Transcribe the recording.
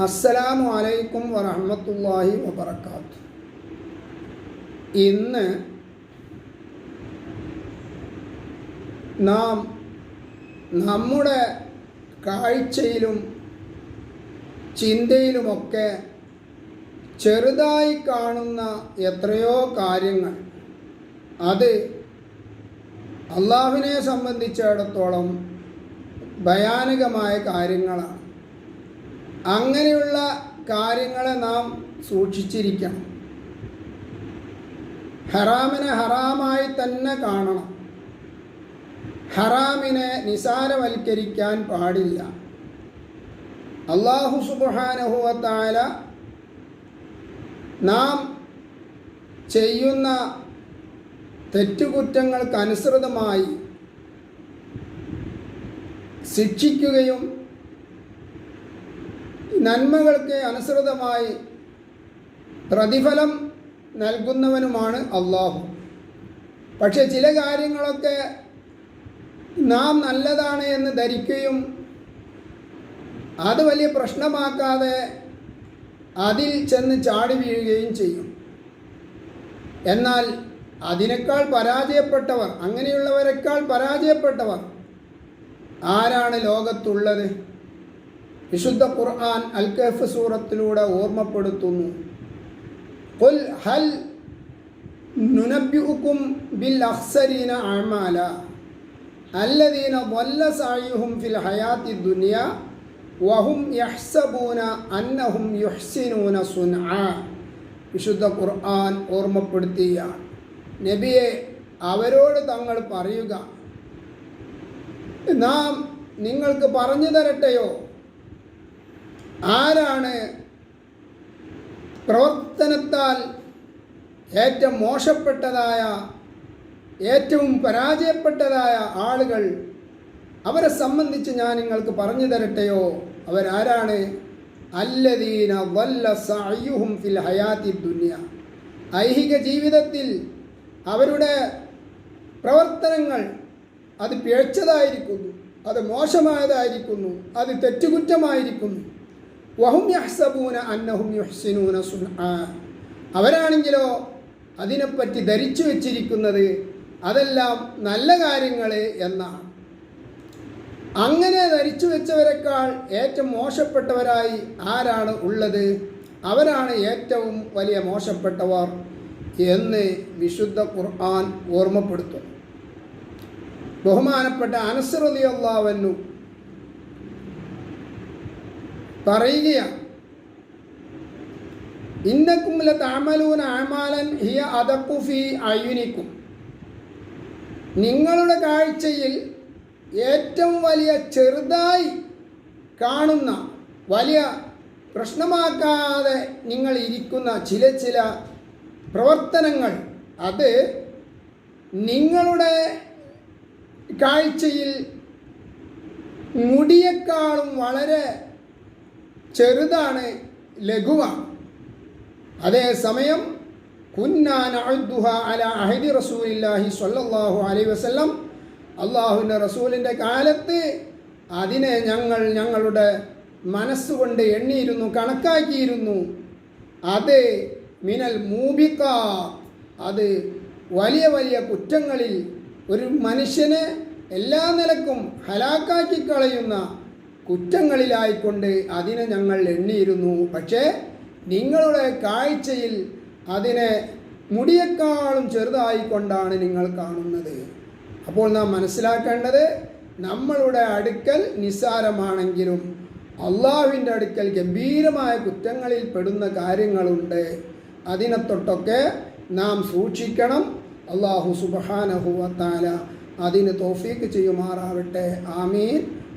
അസ്സലാമു അലൈക്കും വറഹമത്തല്ലാഹി വബർക്കാത്തു ഇന്ന് നാം നമ്മുടെ കാഴ്ചയിലും ചിന്തയിലുമൊക്കെ ചെറുതായി കാണുന്ന എത്രയോ കാര്യങ്ങൾ. അത് അള്ളാഹുവിനെ സംബന്ധിച്ചിടത്തോളം ഭയാനകമായ കാര്യങ്ങളാണ്. അങ്ങനെയുള്ള കാര്യങ്ങളെ നാം സൂക്ഷിച്ചിരിക്കണം. ഹറാമിനെ ഹറാമായി തന്നെ കാണണം. ഹറാമിനെ നിസാരവൽക്കരിക്കാൻ പാടില്ല. അള്ളാഹു സുബാനഹുവത്തായ നാം ചെയ്യുന്ന തെറ്റുകുറ്റങ്ങൾക്കനുസൃതമായി ശിക്ഷിക്കുകയും നന്മകൾക്ക് അനുസൃതമായി പ്രതിഫലം നൽകുന്നവനുമാണ് അള്ളാഹു. പക്ഷെ ചില കാര്യങ്ങളൊക്കെ നാം നല്ലതാണ് എന്ന് ധരിക്കുകയും അത് വലിയ പ്രശ്നമാക്കാതെ അതിൽ ചെന്ന് ചാടി വീഴുകയും ചെയ്യും. എന്നാൽ അതിനേക്കാൾ പരാജയപ്പെട്ടവർ അങ്ങനെയുള്ളവരെക്കാൾ പരാജയപ്പെട്ടവർ ആരാണ് ലോകത്തുള്ളത്? വിശുദ്ധ ഖുർആൻ അൽ കഹഫ് സൂറത്തിലൂടെ ഓർമ്മപ്പെടുത്തുന്നു ഖുൽ ഹൽ നുനബ്യുക്കും ബിൽ അഖ്സരീന അമാല അല്ലദീന ضل سعيهم في الحياة الدنيا വഹും യഹ്സബൂന അന്നഹും യുഹ്സിനൂന സുൻആ വിശുദ്ധ ഖുർആൻ ഓർമ്മപ്പെടുത്തുകയാണ് നബിയെ അവരോട് തങ്ങൾ പറയുക നാം നിങ്ങൾക്ക് പറഞ്ഞു തരട്ടെയോ ആരാണ് പ്രവർത്തനത്താൽ ഏറ്റവും മോശപ്പെട്ടതായ ഏറ്റവും പരാജയപ്പെട്ടതായ ആളുകൾ അവരെ സംബന്ധിച്ച് ഞാൻ നിങ്ങൾക്ക് പറഞ്ഞു തരട്ടെയോ? അവരാരാണ്? അല്ലദീന വല്ല സയുഹും ഫിൽ ഹയാത്തി ദുനിയ. ഐഹിക ജീവിതത്തിൽ അവരുടെ പ്രവർത്തനങ്ങൾ അത് പിഴച്ചതായിരിക്കുന്നു അത് മോശമായതായിരിക്കുന്നു അത് തെറ്റുകുറ്റമായിരിക്കുന്നു. വഹും യഹ്സബൂന അന്നഹും യുഹ്സിനൂന സുൻ അവരാണെങ്കിലോ അതിനെപ്പറ്റി ധരിച്ചു വച്ചിരിക്കുന്നത് അതെല്ലാം നല്ല കാര്യങ്ങൾ എന്നാണ്. അങ്ങനെ ധരിച്ചു വെച്ചവരെക്കാൾ ഏറ്റവും മോശപ്പെട്ടവരായി ആരാണ് ഉള്ളത്? അവരാണ് ഏറ്റവും വലിയ മോശപ്പെട്ടവർ എന്ന് വിശുദ്ധ ഖുർആൻ ഓർമ്മപ്പെടുത്തുന്നു. ബഹുമാനപ്പെട്ട അനസ്രതി അള്ളാവന്നു പറയുകയാണ്. ഇന്നക്കും താമലൂൻ ആമാലൻ ഹിയ അതക്കുഫി അയുനിക്കും നിങ്ങളുടെ കാഴ്ചയിൽ ഏറ്റവും വലിയ ചെറുതായി കാണുന്ന വലിയ പ്രശ്നമാക്കാതെ നിങ്ങൾ ഇരിക്കുന്ന ചില ചില പ്രവർത്തനങ്ങൾ അത് നിങ്ങളുടെ കാഴ്ചയിൽ മുടിയേക്കാളും വളരെ ചെറുതാണ് ലഘുവാണ് അതേസമയം അഹദി റസൂലില്ലാഹി സ്വല്ലല്ലാഹു അലൈഹി വസല്ലം. അള്ളാഹുവിന്റെ റസൂലിന്റെ കാലത്ത് അതിനെ ഞങ്ങൾ ഞങ്ങളുടെ മനസ്സുകൊണ്ട് എണ്ണിയിരുന്നു കണക്കാക്കിയിരുന്നു. അത് മിനൽ മൂബിക്ക അത് വലിയ വലിയ കുറ്റങ്ങളിൽ ഒരു മനുഷ്യനെ എല്ലാ നിലക്കും ഹലാക്കാക്കി കളയുന്ന കുറ്റങ്ങളിലായിക്കൊണ്ട് അതിനെ ഞങ്ങൾ എണ്ണിയിരുന്നു. പക്ഷേ നിങ്ങളുടെ കാഴ്ചയിൽ അതിനെ മുടിയേക്കാളും ചെറുതായിക്കൊണ്ടാണ് നിങ്ങൾ കാണുന്നത്. അപ്പോൾ നാം മനസ്സിലാക്കേണ്ടത് നമ്മളുടെ അടുക്കൽ നിസ്സാരമാണെങ്കിലും അള്ളാഹുവിന്റെ അടുക്കൽ ഗംഭീരമായ കുറ്റങ്ങളിൽ പെടുന്ന കാര്യങ്ങളുണ്ട്. അതിനെ തൊട്ടൊക്കെ നാം സൂക്ഷിക്കണം. അള്ളാഹു സുബാനഹുവത്താല അതിന് തോഫീക്ക് ചെയ്യുമാറാവട്ടെ. ആമീൻ.